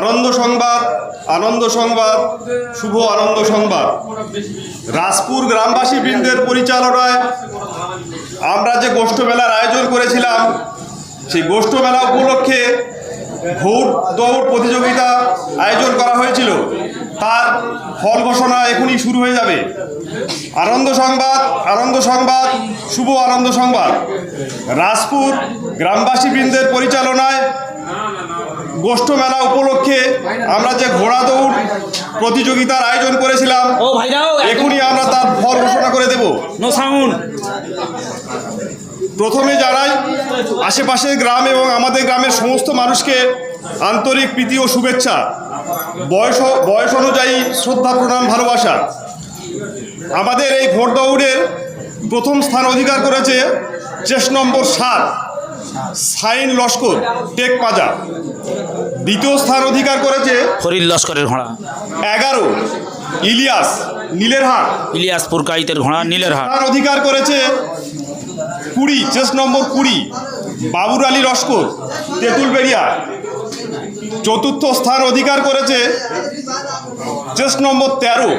আনন্দ সংবাদ আনন্দ সংবাদ, শুভ আনন্দ সংবাদ। রাজপুর গ্রামবাসী বৃন্দের পরিচালনায় আমরা যে গোষ্ঠ মেলার আয়োজন করেছিলাম, সেই গোষ্ঠ মেলা উপলক্ষে ভোট দৌড় প্রতিযোগিতা আয়োজন করা হয়েছিল। তার ফল ঘোষণা এখনই শুরু হয়ে যাবে। আনন্দ সংবাদ আনন্দ সংবাদ, শুভ আনন্দ সংবাদ। রাজপুর গ্রামবাসীবৃন্দের পরিচালনায় গোষ্ঠ মেলা উপলক্ষে আমরা যে ঘোড়া দৌড় প্রতিযোগিতার আয়োজন করেছিলাম ও ভাইরাও এখনই আমরা তার ফল ঘোষণা করে দেব। নো সাউন্ড প্রথমে জানাই আশেপাশের গ্রাম এবং আমাদের গ্রামের সমস্ত মানুষকে আন্তরিক প্রীতি ও শুভেচ্ছা বয়স বয়স অনুযায়ী শ্রদ্ধা প্রণাম ভালোবাসা। আমাদের এই ভোট দৌড়ের প্রথম স্থান অধিকার করেছে চেস নম্বর সাত সাইন লস্কর টেক পাজা। দ্বিতীয় স্থান অধিকার করেছে ফরিদ লস্করের ঘোড়া। এগারো ইলিয়াস নীলেরহাট। ইলিয়াস পুরকাইতের ঘোড়া নীলের হাট স্থান অধিকার করেছে কুড়ি চেস নম্বর কুড়ি বাবুর আলী লস্কর তেঁতুলবেড়িয়া। চতুর্থ স্থান অধিকার করেছে চেস নম্বর তেরো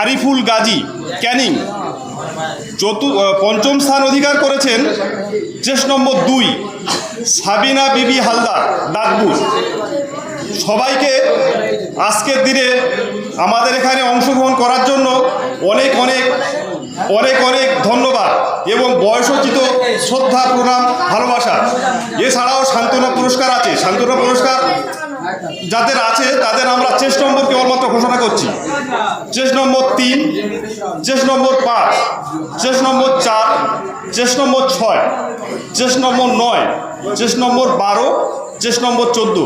আরিফুল গাজী ক্যানিং। চতু পঞ্চম স্থান অধিকার করেছেন চেস নম্বর দুই, সাবিনা বিবি হালদার দাঁতপুর সবাইকে আজকের দিনে আমাদের এখানে অংশগ্রহণ করার জন্য অনেক অনেক অনেক অনেক ধন্যবাদ এবং বয়সোচিত শ্রদ্ধা, প্রণাম, ভালোবাসা। এছাড়াও সান্ত্বনা পুরস্কার আছে। সান্ত্বনা পুরস্কার যাদের আছে, তাদের আমরা চেস নম্বর কেবলমাত্র ঘোষণা করছি। চেস নম্বর তিন চেস নম্বর পাঁচ চেস নম্বর চার চেস নম্বর ছয় চেস নম্বর নয় চেস নম্বর বারো চেস নম্বর চোদ্দ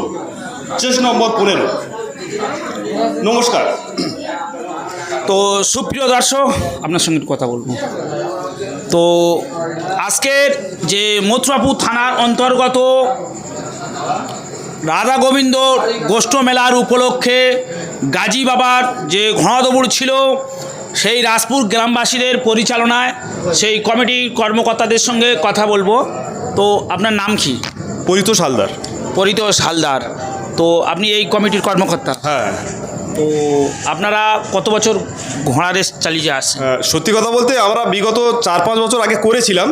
চেস নম্বর পনেরো। নমস্কার। তো সুপ্রিয় দর্শক, আপনার সঙ্গে কথা বলব। তো আজকের যে মথুরাপুর থানার অন্তর্গত রাধা গোবিন্দ গোষ্ঠ মেলার উপলক্ষে গাজী বাবার যে ঘনদবুর ছিল সেই রাজপুর গ্রামবাসীদের পরিচালনায় সেই কমিটির কর্মকর্তাদের সঙ্গে কথা বলব। তো আপনার নাম কি? পরিতোষ হালদার। পরিতোষ হালদার। তো আপনি এই কমিটির কর্মকর্তা? হ্যাঁ। তো আপনারা কত বছর ঘোড়া রেস চালিয়ে আসছেন সত্যি কথা বলতে আমরা বিগত চার পাঁচ বছর আগে করেছিলাম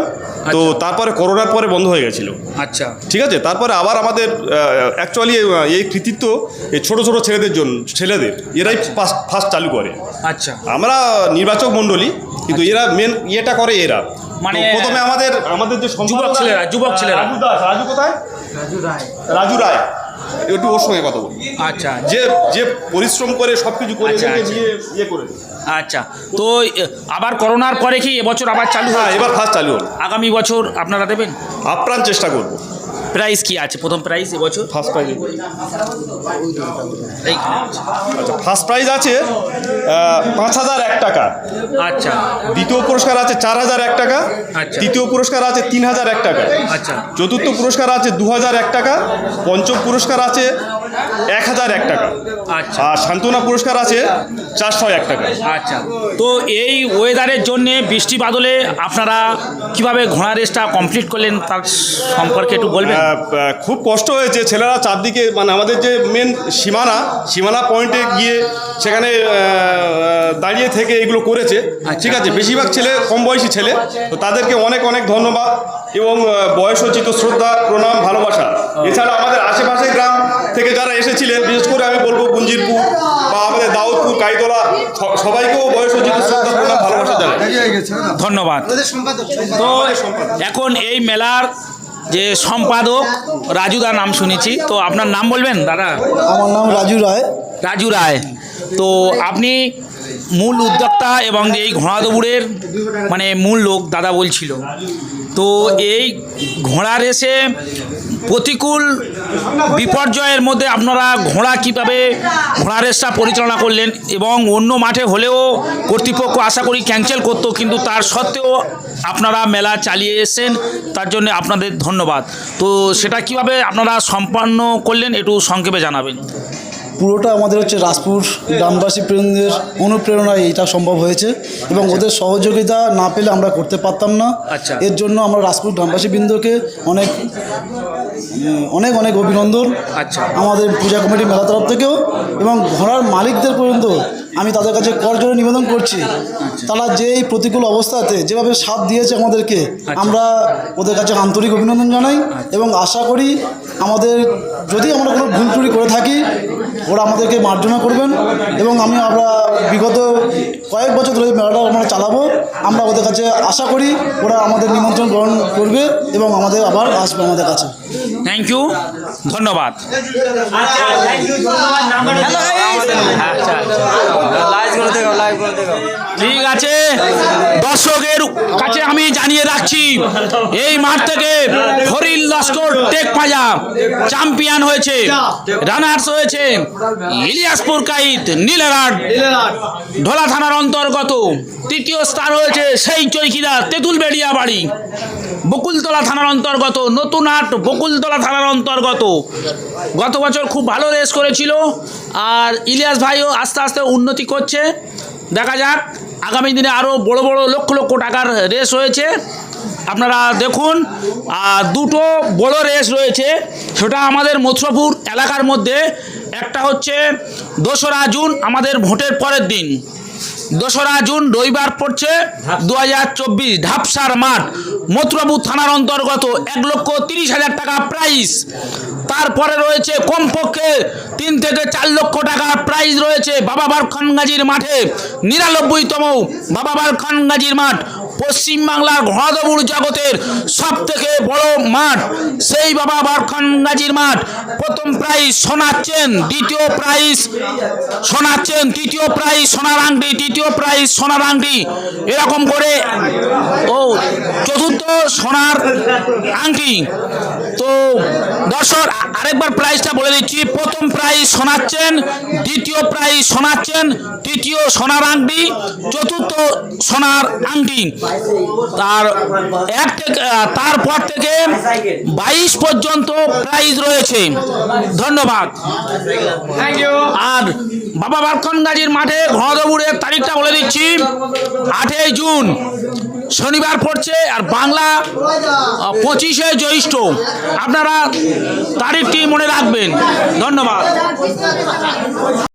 তো আচ্ছা। তারপরে করোনার পরে বন্ধ হয়ে গেছিল। আচ্ছা। ঠিক আছে? তারপরে আবার আমাদের অ্যাকচুয়ালি এই কৃতিত্ব এই ছোট ছোট ছেলেদের জন্য ছেলেদের এরাই ফার্স্ট ফার্স্ট চালু করে। আচ্ছা। আমরা নির্বাচক মণ্ডলী কিন্তু এরা মেন ইয়েটা করে এরা। মানে- প্রথমে আমাদের আমাদের যে আছে- ছেলেরা, যুবক ছেলেরা। রাজু দাস রাজু কোথায়? রাজু রায়। একটু ওর সঙ্গে কথা বলি। আচ্ছা। যে যে পরিশ্রম করে সব কিছু করে আচ্ছা, আচ্ছা। ইয়ে করে আচ্ছা। তো আবার করোনার পরে কি এবছর আবার চালু হ্যাঁ হয় এবার ফার্স্ট চালু হলো আগামী বছর আপনারা দেবেন? আপ্রাণ চেষ্টা করব। প্রাইস কি আছে? প্রথম প্রাইস এবছর? ফার্স্ট প্রাইজ আচ্ছা ফার্স্ট প্রাইজ আছে পাঁচ হাজার এক টাকা। আচ্ছা। দ্বিতীয় পুরস্কার আছে চার হাজার এক টাকা। আচ্ছা। তৃতীয় পুরস্কার আছে তিন হাজার এক টাকা। আচ্ছা। চতুর্থ পুরস্কার আছে দু হাজার এক টাকা। পঞ্চম পুরস্কার আছে এক হাজার এক টাকা। আচ্ছা। আর সান্ত্বনা পুরস্কার আছে চারশো এক টাকা। আচ্ছা। তো এই ওয়েদারের জন্যে বৃষ্টি বাদলে আপনারা কীভাবে ঘোড়া রেসটা কমপ্লিট করলেন তার সম্পর্কে একটু বলবেন? খুব কষ্ট হয়েছে। ছেলেরা চারদিকে মানে আমাদের যে মেন সীমানা সীমানা পয়েন্টে গিয়ে সেখানে দাঁড়িয়ে থেকে এগুলো করেছে। ঠিক আছে বেশিরভাগ ছেলে কম বয়সী ছেলে। তো তাদেরকে অনেক অনেক ধন্যবাদ এবং বয়সোচিত শ্রদ্ধা প্রণাম ভালোবাসা। এছাড়া আমাদের আশেপাশের গ্রাম থেকে যারা এসেছিলেন বিশেষ করে আমি বলব গুঞ্জিরপুর বা আমাদের দাউদপুর কাইতলা সবাইকেও বয়স ভালোবাসা জানাই। ধন্যবাদ। তো এখন এই মেলার যে সম্পাদক রাজুদা নাম শুনেছি। তো আপনার নাম বলবেন দাদা? আমার নাম রাজু রায়। রাজু রায়। তো আপনি মূল উদ্যোক্তা এবং এই ঘোড়া দৌড়ের মানে মূল লোক দাদা বলছিল। তো এই ঘোড়া রেসে প্রতিকূল বিপর্যয়ের মধ্যে আপনারা ঘোড়া কীভাবে ঘোড়া রেসটা পরিচালনা করলেন এবং অন্য মাঠে হলেও কর্তৃপক্ষ আশা করি ক্যান্সেল করতো, কিন্তু তার সত্ত্বেও আপনারা মেলা চালিয়ে এসেছেন, তার জন্য আপনাদের ধন্যবাদ। তো সেটা কীভাবে আপনারা সম্পন্ন করলেন, একটু সংক্ষেপে জানাবেন। পুরোটা আমাদের হচ্ছে রাজপুর গ্রামবাসী প্রেমদের অনুপ্রেরণায় এটা সম্ভব হয়েছে এবং ওদের সহযোগিতা না পেলে আমরা করতে পারতাম না। আচ্ছা। এর জন্য আমরা রাজপুর গ্রামবাসী বৃন্দকে অনেক অনেক অনেক অভিনন্দন। আচ্ছা। আমাদের পূজা কমিটি মেলা তরফ থেকেও এবং ঘোড়ার মালিকদের পর্যন্ত আমি তাদের কাছে করজোড়ে নিবেদন করছি। তারা যে এই প্রতিকূল অবস্থাতে যেভাবে সাথ দিয়েছে আমাদেরকে আমরা ওদের কাছে আন্তরিক অভিনন্দন জানাই এবং আশা করি আমাদের যদি আমরা কোনো ভুল ত্রুটি করে থাকি ওরা আমাদেরকে মার্জনা করবেন এবং আমি আমরা বিগত কয়েক বছর ধরে মেলাটা আমরা চালাবো। আমরা ওদের কাছে আশা করি ওরা আমাদের নিমন্ত্রণ গ্রহণ করবে এবং আমাদের আবার আসবে আমাদের কাছে। থ্যাংক ইউ ধন্যবাদ। ঠিক আছে। দর্শকের কাছে আমি জানিয়ে রাখছি, এই মাঠ থেকে হরিল লস্কর টেক পাজা চ্যাম্পিয়ন হয়েছে, রানার্স হয়েছে। ইলিয়াসপুর কাইত নীলেরাট। ঢোলা থানার অন্তর্গত। তৃতীয় স্থান হয়েছে সেই চৈকিদার তেঁতুলবেড়িয়া বাড়ি। বকুলতলা থানার অন্তর্গত নতুন হাট বকুলতলা থানার অন্তর্গত। গত বছর খুব ভালো রেস করেছিল আর ইলিয়াস ভাইও আস্তে আস্তে উন্নতি করছে। দেখা যাক আগামী দিনে আরও বড় বড় লক্ষ লক্ষ টাকার রেস হয়েছে। আপনারা দেখুন আর দুটো বড় রেস রয়েছে। সেটা আমাদের মথুরাপুর এলাকার মধ্যে একটা হচ্ছে দোসরা জুন, আমাদের ভোটের পরের দিন। দোসরা জুন, রবিবার পড়ছে দু হাজার চব্বিশ, ঢাপসার মাঠ। মথুরাপুর থানার অন্তর্গত এক লক্ষ তিরিশ হাজার টাকা প্রাইস তারপরে রয়েছে কমপক্ষে তিন থেকে চার লক্ষ টাকার প্রাইজ রয়েছে বাবা বার খানগাজির মাঠে। নিরানব্বইতম বাবা বার খানগাজির মাঠ। পশ্চিমবাংলার ঘোড়াদৌড় জগতের সব থেকে বড় মাঠ, সেই বাবা বারখান গাজীর মাঠ। প্রথম প্রাইজ চেন, দ্বিতীয় প্রাইজ চেন, তৃতীয় প্রাইজ সোনার আংটি, তৃতীয় প্রাইজ সোনার আংটি। এরকম করে ও চতুর্থ সোনার আংটি। তো দর্শক আরেকবার প্রাইজটা বলে দিচ্ছি। প্রথম প্রাইজ শোনাচ্ছেন দ্বিতীয় প্রাইজ শোনাচ্ছেন তৃতীয় সোনার আংটি চতুর্থ সোনার আংটি। তার এক থেকে তারপর থেকে বাইশ পর্যন্ত প্রাইজ রয়েছে। ধন্যবাদ। আর বাবা বারখন গাজীর মাঠে ঘনদৌড়ের তারিখটা বলে দিচ্ছি আটই জুন। শনিবার পড়ছে আর বাংলা পঁচিশে জ্যৈষ্ঠ। আপনারা তারিখটি মনে রাখবেন। ধন্যবাদ।